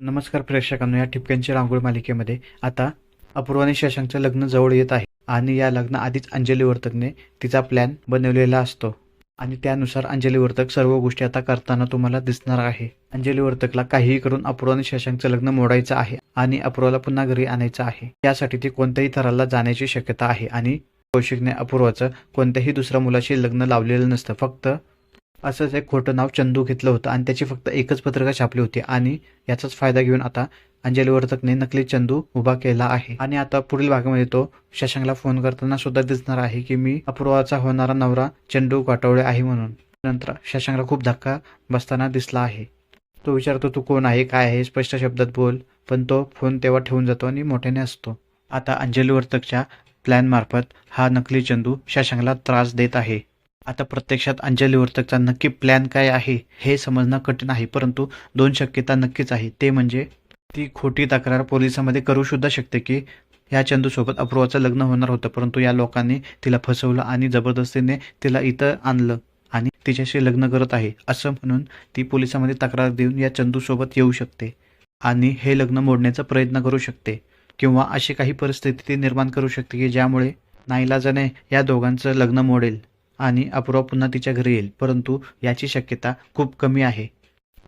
नमस्कार प्रेक्षकांनो या ठिपक्यांच्या रांगोळी मालिकेमध्ये आता अपूर्व आणि शशांकचं लग्न जवळ येत आहे आणि या लग्न आधीच अंजली वर्तकने तिचा प्लॅन बनवलेला असतो. आणि त्यानुसार अंजली वर्तक सर्व गोष्टी आता करताना तुम्हाला दिसणार आहे. अंजली वर्तकला काहीही करून अपूर्व आणि शशांकचं लग्न मोडायचं आहे आणि अपूर्वाला पुन्हा घरी आणायचं आहे. यासाठी ती कोणत्याही थराला जाण्याची शक्यता आहे आणि कौशिकने अपूर्वाचं कोणत्याही दुसऱ्या मुलाशी लग्न लावलेलं नसतं. फक्त असंच एक खोटं नाव चंदू घेतलं होतं आणि त्याची फक्त एकच पत्रिका छापली होती. आणि याचाच फायदा घेऊन आता अंजली वर्तकने नकली चंदू उभा केला आहे. आणि आता पुढील भागामध्ये तो शशांकला फोन करताना सुद्धा दिसणार आहे की मी अपूर्वाचा होणारा नवरा चंदू गाठवले आहे म्हणून. नंतर शशांकला खूप धक्का बसताना दिसला आहे. तो विचारतो तू कोण आहे? काय आहे? स्पष्ट शब्दात बोल. पण तो फोन तेव्हा ठेवून जातो आणि मोठ्याने असतो आता अंजली वर्तकच्या प्लॅन मार्फत हा नकली चंदू शशांकला त्रास देत आहे. आता प्रत्यक्षात अंजली वर्तकचा नक्की प्लॅन काय आहे हे समजणं कठीण आहे परंतु दोन शक्यता नक्कीच आहे. ते म्हणजे ती खोटी तक्रार पोलिसांमध्ये करू सुद्धा शकते की या चंदूसोबत अपूर्वाचं लग्न होणार होतं परंतु या लोकांनी तिला फसवलं आणि जबरदस्तीने तिला इथं आणलं आणि तिच्याशी लग्न करत आहे असं म्हणून ती पोलिसांमध्ये तक्रार देऊन या चंदूसोबत येऊ शकते आणि हे लग्न मोडण्याचा प्रयत्न करू शकते किंवा अशी काही परिस्थिती ती निर्माण करू शकते की ज्यामुळे नाईलाजाने या दोघांचं लग्न मोडेल. आणि अपूर्वा पुन्हा तिच्या घरी येईल परंतु याची शक्यता खूप कमी आहे.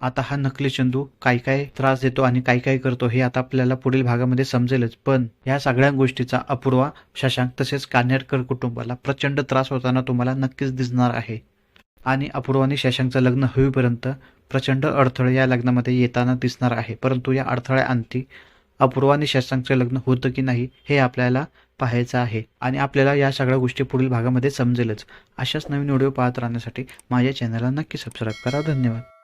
आता हा नकली चंदू काय काय त्रास देतो आणि काय काय करतो हे आता आपल्याला पुढील भागामध्ये समजेलच पण या सगळ्या गोष्टीचा अपूर्वा शशांक तसेच कान्हेरकर कुटुंबाला प्रचंड त्रास होताना तुम्हाला नक्कीच दिसणार आहे. आणि अपूर्वाने शशांकचं लग्न होईपर्यंत प्रचंड अडथळे या लग्नामध्ये येताना दिसणार आहे परंतु या अडथळ्याअंती अपूर्वाने आणि शशांकचं लग्न होतं की नाही हे आपल्याला पाहायचं आहे आणि आपल्याला या सगळ्या गोष्टी पुढील भागामध्ये समजेलच. अशाच नवीन व्हिडिओ पाहत राहण्यासाठी माझ्या चॅनलला नक्की सबस्क्राईब करा. धन्यवाद.